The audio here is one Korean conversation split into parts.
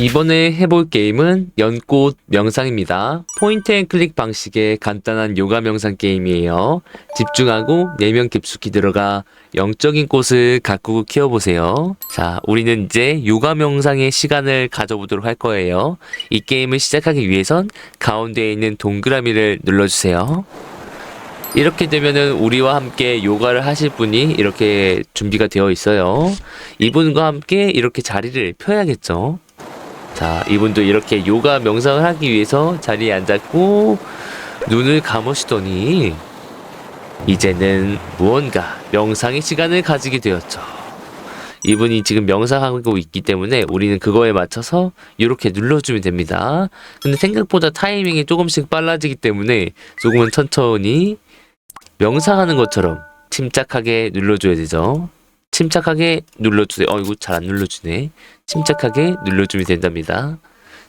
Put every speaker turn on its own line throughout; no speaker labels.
이번에 해볼 게임은 연꽃 명상입니다. 포인트 앤 클릭 방식의 간단한 요가 명상 게임이에요. 집중하고 내면 깊숙이 들어가 영적인 꽃을 가꾸고 키워보세요. 자, 우리는 이제 요가 명상의 시간을 가져보도록 할 거예요. 이 게임을 시작하기 위해선 가운데에 있는 동그라미를 눌러주세요. 이렇게 되면은 우리와 함께 요가를 하실 분이 이렇게 준비가 되어 있어요. 이분과 함께 이렇게 자리를 펴야겠죠. 자, 이분도 이렇게 요가 명상을 하기 위해서 자리에 앉았고 눈을 감으시더니 이제는 무언가 명상의 시간을 가지게 되었죠. 이분이 지금 명상하고 있기 때문에 우리는 그거에 맞춰서 이렇게 눌러주면 됩니다. 근데 생각보다 타이밍이 조금씩 빨라지기 때문에 조금은 천천히 명상하는 것처럼 침착하게 눌러줘야 되죠. 침착하게 눌러주세요. 어, 이거 잘 안 눌러주네. 침착하게 눌러주면 된답니다.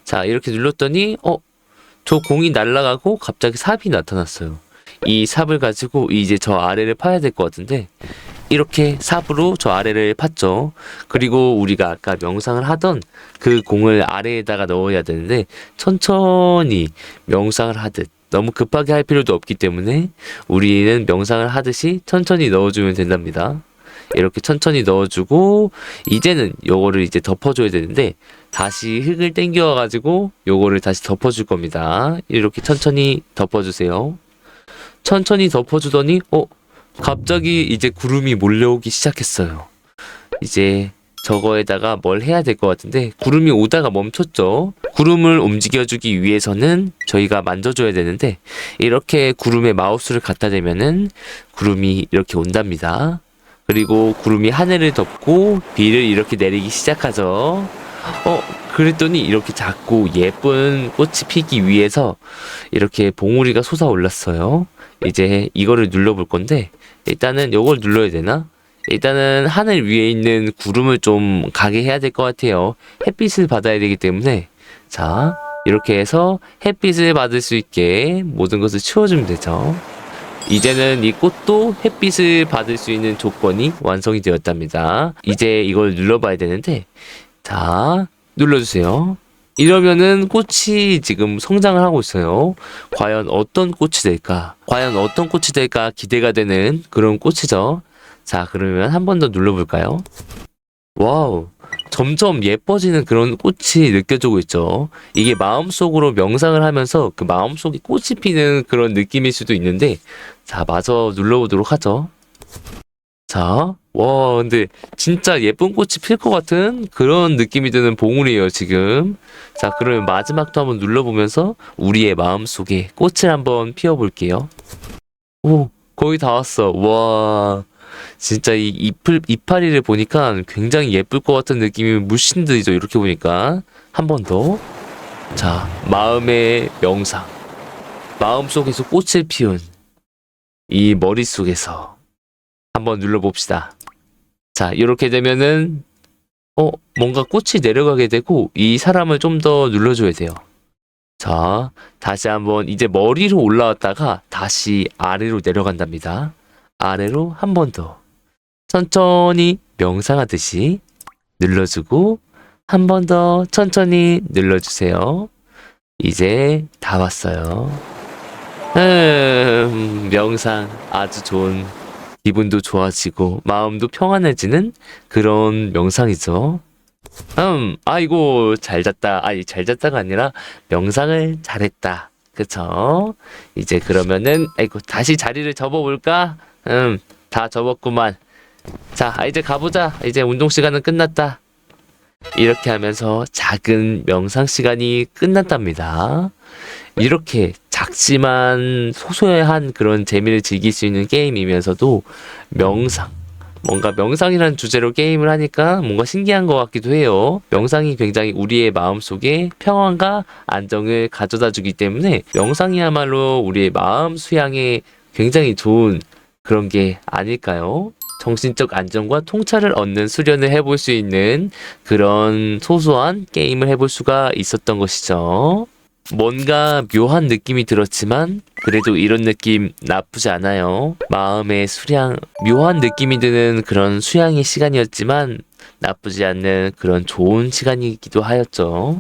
자, 이렇게 눌렀더니, 어, 저 공이 날아가고 갑자기 삽이 나타났어요. 이 삽을 가지고 이제 저 아래를 파야 될 것 같은데, 이렇게 삽으로 저 아래를 팠죠. 그리고 우리가 아까 명상을 하던 그 공을 아래에다가 넣어야 되는데, 천천히 명상을 하듯, 너무 급하게 할 필요도 없기 때문에 우리는 명상을 하듯이 천천히 넣어주면 된답니다. 이렇게 천천히 넣어주고 이제는 요거를 이제 덮어줘야 되는데 다시 흙을 땡겨 가지고 요거를 다시 덮어줄 겁니다. 이렇게 천천히 덮어주세요. 천천히 덮어주더니 어 갑자기 이제 구름이 몰려오기 시작했어요. 이제 저거에다가 뭘 해야 될 것 같은데 구름이 오다가 멈췄죠. 구름을 움직여주기 위해서는 저희가 만져줘야 되는데 이렇게 구름에 마우스를 갖다 대면은 구름이 이렇게 온답니다. 그리고 구름이 하늘을 덮고 비를 이렇게 내리기 시작하죠. 어, 그랬더니 이렇게 작고 예쁜 꽃이 피기 위해서 이렇게 봉우리가 솟아올랐어요. 이제 이거를 눌러볼 건데 일단은 이걸 눌러야 되나? 일단은 하늘 위에 있는 구름을 좀 가게 해야 될 것 같아요. 햇빛을 받아야 되기 때문에 자 이렇게 해서 햇빛을 받을 수 있게 모든 것을 치워주면 되죠. 이제는 이 꽃도 햇빛을 받을 수 있는 조건이 완성이 되었답니다. 이제 이걸 눌러봐야 되는데, 자, 눌러주세요. 이러면은 꽃이 지금 성장을 하고 있어요. 과연 어떤 꽃이 될까? 과연 어떤 꽃이 될까 기대가 되는 그런 꽃이죠. 자, 그러면 한 번 더 눌러볼까요? 와우. 점점 예뻐지는 그런 꽃이 느껴지고 있죠. 이게 마음속으로 명상을 하면서 그 마음속에 꽃이 피는 그런 느낌일 수도 있는데, 자, 마저 눌러보도록 하죠. 자, 와, 근데 진짜 예쁜 꽃이 필 것 같은 그런 느낌이 드는 봉우리예요, 지금. 자, 그러면 마지막도 한번 눌러보면서 우리의 마음속에 꽃을 한번 피워볼게요. 오, 거의 다 왔어. 와. 진짜 이 잎을, 이파리를 보니까 굉장히 예쁠 것 같은 느낌이 물씬 들죠. 이렇게 보니까. 한 번 더. 자, 마음의 명상. 마음 속에서 꽃을 피운 이 머릿속에서 한번 눌러봅시다. 자, 이렇게 되면은, 어, 뭔가 꽃이 내려가게 되고, 이 사람을 좀 더 눌러줘야 돼요. 자, 다시 한번, 이제 머리로 올라왔다가 다시 아래로 내려간답니다. 아래로 한 번 더. 천천히 명상하듯이 눌러주고, 한 번 더 천천히 눌러주세요. 이제 다 왔어요. 음, 명상 아주 좋은 기분도 좋아지고 마음도 평안해지는 그런 명상이죠. 음, 아이고 잘 잤다. 아니 잘 잤다가 아니라 명상을 잘했다. 그쵸? 이제 그러면은 아이고 다시 자리를 접어볼까? 음, 다 접었구만. 자, 아, 이제 가보자. 이제 운동 시간은 끝났다. 이렇게 하면서 작은 명상 시간이 끝났답니다. 이렇게 작지만 소소한 그런 재미를 즐길 수 있는 게임이면서도 명상. 뭔가 명상이라는 주제로 게임을 하니까 뭔가 신기한 것 같기도 해요. 명상이 굉장히 우리의 마음속에 평안과 안정을 가져다 주기 때문에 명상이야말로 우리의 마음 수양에 굉장히 좋은 그런 게 아닐까요? 정신적 안정과 통찰을 얻는 수련을 해볼 수 있는 그런 소소한 게임을 해볼 수가 있었던 것이죠. 뭔가 묘한 느낌이 들었지만 그래도 이런 느낌 나쁘지 않아요. 마음의 수량, 묘한 느낌이 드는 그런 수양의 시간이었지만 나쁘지 않는 그런 좋은 시간이기도 하였죠.